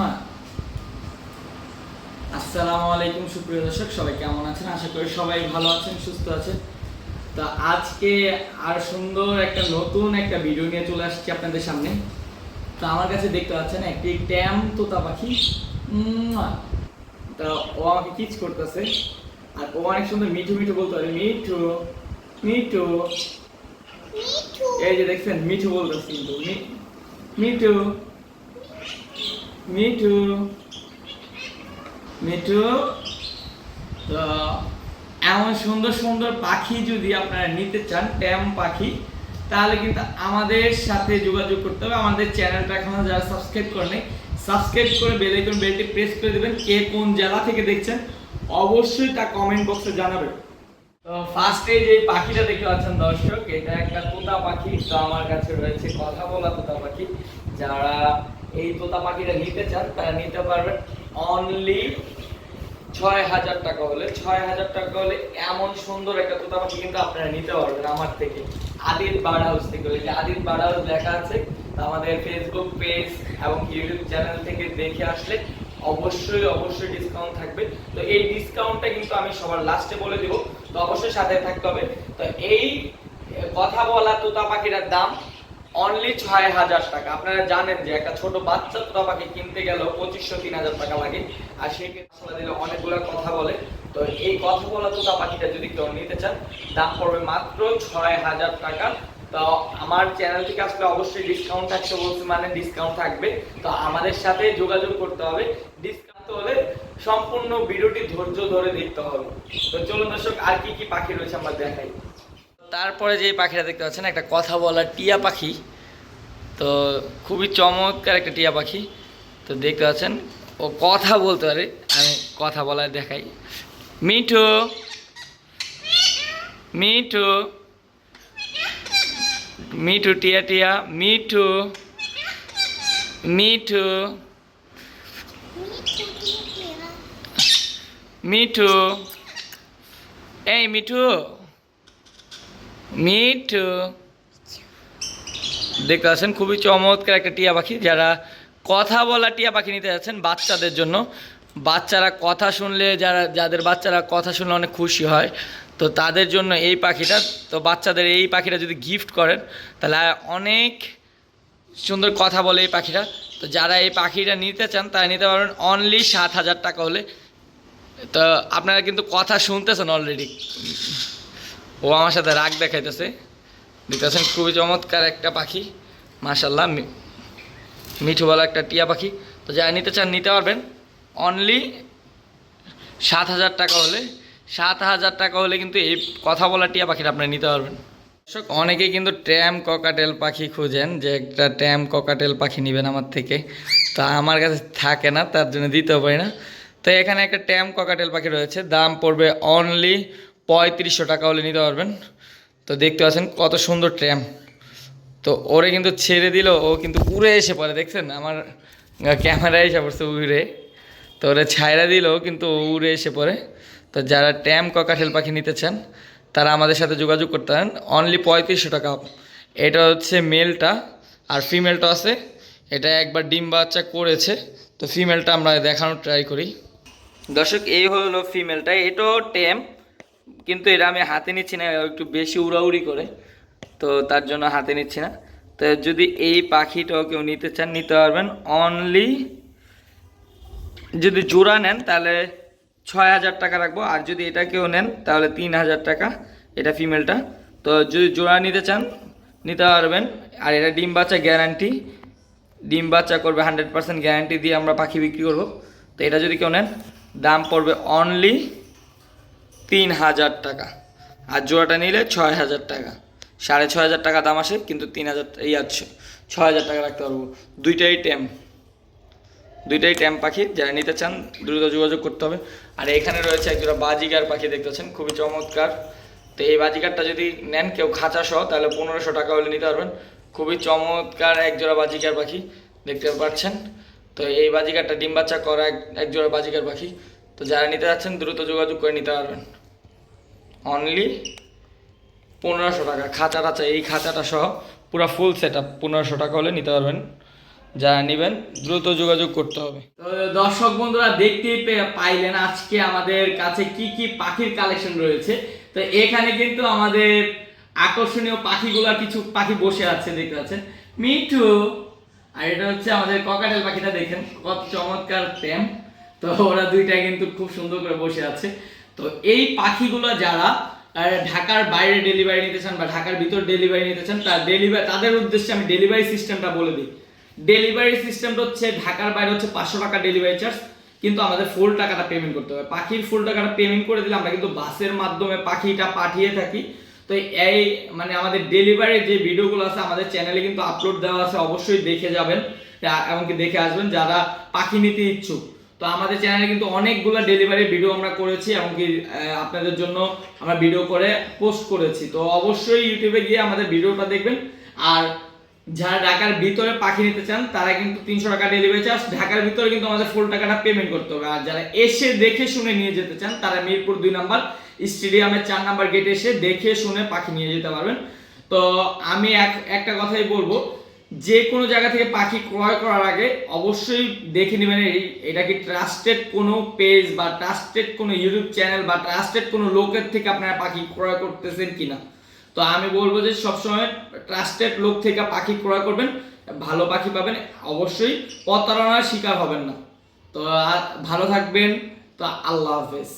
মুয়া। আসসালামু আলাইকুম সুপ্রিয় দর্শক সবাই কেমন আছেন? আশা করি সবাই ভালো আছেন সুস্থ আছেন। তো আজকে আর সুন্দর একটা নতুন একটা ভিডিও নিয়ে চলে আসছি আপনাদের সামনে। তো আমার কাছে দেখতে পাচ্ছেন একটি ট্যাম তোতা পাখি। তো ও আমাকে কিচ করতেছে। আর ও অনেক সুন্দর মিঠু মিঠু বলতে পারে। মিঠু মিঠু। এই যে দেখছেন মিঠু বলতেছে কিন্তু। মিঠু। মিঠু মিঠু তো এমন সুন্দর সুন্দর পাখি যদি আপনারা নিতে চান ট্যাম পাখি, তাহলে কিন্তু আমাদের সাথে যোগাযোগ করতে হবে। আমাদের চ্যানেলটা এখনও যারা সাবস্ক্রাইব করেনি সাবস্ক্রাইব করে বেল আইকন বেলটি প্রেস করে দেবেন। কে কোন জেলা থেকে দেখছেন, অবশ্যই তা কমেন্ট বক্সে জানাবেন। তো ফার্স্টে যে পাখিটা দেখতে পাচ্ছেন দর্শক, এটা একটা তোতা পাখি। তো আমার কাছে রয়েছে কথা বলা তোতা পাখি, যারা এই তোতা পাখিটা নিতে চান, তারা নিতে পারবেন অনলি ছয় হাজার টাকা হলে। ছয় হাজার টাকা হলে এমন সুন্দর একটা তোতা পাখি কিন্তু আপনারা নিতে পারবেন আমার থেকে। আদিত বার্ড হাউস থেকে যে আদিত বার্ড হাউস লেখা আছে আমাদের ফেসবুক পেজ এবং ইউটিউব চ্যানেল থেকে দেখে আসলে অবশ্যই অবশ্যই ডিসকাউন্ট থাকবে। তো এই ডিসকাউন্টটা কিন্তু আমি সবার লাস্টে বলে দিব। তো অবশ্যই সাথে থাকতে হবে। তো এই কথা বলা তোতা পাখিটার দাম অনলি ছয় হাজার টাকা। আপনারা জানেন যে একটা ছোট বাচ্চা তোতা পাখি কিনতে গেলেও পঁচিশশো, তিন হাজার টাকা লাগে। আর সেই ক্ষেত্রে দিলে অনেকগুলো কথা বলে। তো এই কথা বলা তোতা পাখিটা যদি কেউ নিতে চান, দাম পড়বে মাত্র ছয় হাজার টাকা। তো আমার চ্যানেল থেকে আসলে অবশ্যই ডিসকাউন্ট থাকতে বলছি মানে ডিসকাউন্ট থাকবে। তো আমাদের সাথে যোগাযোগ করতে হবে। ডিসকাউন্ট হলে সম্পূর্ণ ভিডিওটি ধৈর্য ধরে দেখতে হবে। তো চলুন দর্শক, আর কি কি পাখি রয়েছে আমরা দেখাই। তারপরে যে পাখিটা দেখতে পাচ্ছেন, একটা কথা বলা টিয়া পাখি। তো খুবই চমৎকার একটা টিয়া পাখি। তো দেখতে পাচ্ছেন, ও কথা বলতে পারে, আমি কথা বলার দেখাই। মিঠু! মিঠু! মিঠু টিয়া টিয়া, মিঠু! মিঠু! মিঠু! এই মিঠু! মিঠু দেখতে পাচ্ছেন, খুবই চমৎকার একটা টিয়া পাখি। যারা কথা বলা টিয়া পাখি নিতে যাচ্ছেন বাচ্চাদের জন্য, বাচ্চারা কথা শুনলে, যারা, যাদের বাচ্চারা কথা শুনলে অনেক খুশি হয়, তো তাদের জন্য এই পাখিটা, তো বাচ্চাদের এই পাখিটা যদি গিফট করেন, তাহলে অনেক সুন্দর কথা বলে এই পাখিটা। তো যারা এই পাখিটা নিতে চান, তারা নিতে পারবেন অনলি সাত হাজার টাকা হলে। তো আপনারা কিন্তু কথা শুনতেছেন অলরেডি ও আমার সাথে রাগ দেখাইতেছে। দেখতেছেন খুবই চমৎকার একটা পাখি। মাশাল্লাহ মিঠুওয়ালা একটা টিয়া পাখি। তো যারা নিতে চান, নিতে পারবেন। অনলি সাত হাজার টাকা হলে, সাত হাজার টাকা হলে কিন্তু এই কথা বলা টিয়া পাখিটা আপনারা নিতে পারবেন। দর্শক, অনেকেই কিন্তু ট্যাম ককাটেল পাখি খুঁজেন, যে একটা ট্যাম ককাটেল পাখি নেবেন আমার থেকে। তা আমার কাছে থাকে না, তার জন্য দিতেও পারি না। তো এখানে একটা ট্যাম ককাটেল পাখি রয়েছে, দাম পড়বে অনলি পঁয়ত্রিশশো টাকা হলে নিতে পারবেন। তো দেখতে পাচ্ছেন কত সুন্দর ট্র্যাম তো ওরে কিন্তু ছেড়ে দিল, ও কিন্তু উড়ে এসে পড়ে, দেখছেন? আমার ক্যামেরায় এসে পড়ছে উড়ে। তো ওরে ছায়রা দিল, কিন্তু উড়ে এসে পড়ে। তো যারা ট্যাম ককাঠেল পাখি নিতে চান, তারা আমাদের সাথে যোগাযোগ করতে পারেন। অনলি পঁয়ত্রিশশো টাকা এটা হচ্ছে মেলটা আর ফিমেলটা আছে। এটা একবার ডিম বাচ্চা করেছে। তো ফিমেলটা আমরা দেখানোর ট্রাই করি। দর্শক, এই হলো ফিমেলটা এটাও টেম কিন্তু এটা আমি হাতে নিচ্ছি না একটু বেশি উড়াউড়ি করে, তো তার জন্য হাতে নিচ্ছি না। তো যদি এই পাখিটাও কেউ নিতে চান, নিতে পারবেন। অনলি যদি জোড়া নেন, তাহলে ছয় হাজার টাকা রাখব। আর যদি এটা কেউ নেন, তাহলে তিন হাজার টাকা, এটা ফিমেলটা। তো যদি জোড়া নিতে চান, নিতে পারবেন। আর এটা ডিম বাচ্চা গ্যারান্টি। ডিম বাচ্চা করবে হান্ড্রেড পার্সেন্ট গ্যারান্টি দিয়ে আমরা পাখি বিক্রি করব। তো এটা যদি কেউ নেন, দাম পড়বে অনলি তিন হাজার টাকা। আর জোড়াটা নিলে ছয় হাজার টাকা। সাড়ে ছয় হাজার টাকা দাম আসে, কিন্তু তিন হাজার এই আছে ছয় হাজার টাকা রাখতে পারব। দুইটাই ট্যাম দুইটাই ট্যাম পাখি, যারা নিতে চান, দ্রুত যোগাযোগ করতে হবে। আর এখানে রয়েছে এক একজোড়া বাজিগার পাখি দেখতেছেন খুবই চমৎকার। তো এই বাজিকারটা যদি নেন কেউ খাঁচা সহ তাহলে পনেরোশো টাকা হলে নিতে পারবেন। খুবই চমৎকার একজোড়া বাজিকার পাখি দেখতে পাচ্ছেন। তো এই বাজিকারটা ডিম বাচ্চা করা এক একজোড়া বাজিকার পাখি। তো যারা নিতে যাচ্ছেন, দ্রুত যোগাযোগ করে নিতে পারবেন। অনলি পনেরোশো টাকা। খাঁচা টাচা এই খাঁচাটা সহ পুরো ফুল সেট আপ পনেরোশো টাকা হলে নিতে পারবেন। যারা নেবেন, দ্রুত যোগাযোগ করতে হবে। দর্শক বন্ধুরা, দেখতেই পাইলেন আজকে আমাদের কাছে কি কি পাখির কালেকশন রয়েছে। তো এখানে কিন্তু আমাদের আকর্ষণীয় পাখিগুলা কিছু পাখি বসে আছে, দেখতে পাচ্ছেন। মিঠু, আর এটা হচ্ছে আমাদের ককাটেল পাখিটা, দেখেন, কত চমৎকার প্রেম। তো ওরা দুইটাই কিন্তু খুব সুন্দর করে বসে আছে। তো এই পাখিগুলো যারা ঢাকার বাইরে ডেলিভারি নিতে চান বা ঢাকার ভিতর ডেলিভারি নিতে চান তার ডেলিভারি তাদের উদ্দেশ্যে আমি ডেলিভারি সিস্টেমটা বলে দিই। ডেলিভারি সিস্টেমটা হচ্ছে ঢাকার বাইরে হচ্ছে পাঁচশো টাকা ডেলিভারি চার্জ কিন্তু আমাদের ফুল টাকাটা পেমেন্ট করতে হবে। পাখির ফুল টাকাটা পেমেন্ট করে দিলে আমরা কিন্তু বাসের মাধ্যমে পাখিটা পাঠিয়ে থাকি। তো এই মানে আমাদের ডেলিভারি যে ভিডিওগুলো আছে, আমাদের চ্যানেলে কিন্তু আপলোড দেওয়া আছে, অবশ্যই দেখে যাবেন। এমনকি দেখে আসবেন যারা পাখি নিতে ইচ্ছুক। তো আমাদের চ্যানেলে কিন্তু অনেকগুলো ডেলিভারি ভিডিও আমরা করেছি এমনকি আপনাদের জন্য আমরা ভিডিও করে পোস্ট করেছি। তো অবশ্যই ইউটিউবে গিয়ে আমাদের ভিডিওটা দেখবেন। আর যারা ঢাকার ভিতরে পাখি নিতে চান, তারা কিন্তু তিনশো টাকা ডেলিভারি চার্জ ঢাকার ভিতরে কিন্তু আমাদের ফুল টাকাটা পেমেন্ট করতে হবে। আর যারা এসে দেখে শুনে নিয়ে যেতে চান, তারা মিরপুর দুই নাম্বার স্টেডিয়ামের চার নাম্বার গেটে এসে দেখে শুনে পাখি নিয়ে যেতে পারবেন। তো আমি এক, একটা কথাই বলব যে কোনো জায়গা থেকে পাখি ক্রয় করার আগে অবশ্যই দেখে নেবেন এই, এটা কি ট্রাস্টেড কোনো পেজ বা ট্রাস্টেড কোনো ইউটিউব চ্যানেল বা ট্রাস্টেড কোনো লোকের থেকে আপনারা পাখি ক্রয় করতেছেন কিনা? তো আমি বলব যে সবসময় ট্রাস্টেড লোক থেকে পাখি ক্রয় করবেন, ভালো পাখি পাবেন, অবশ্যই প্রতারণার শিকার হবেন না। তো ভালো থাকবেন, তো আল্লাহ হাফেজ।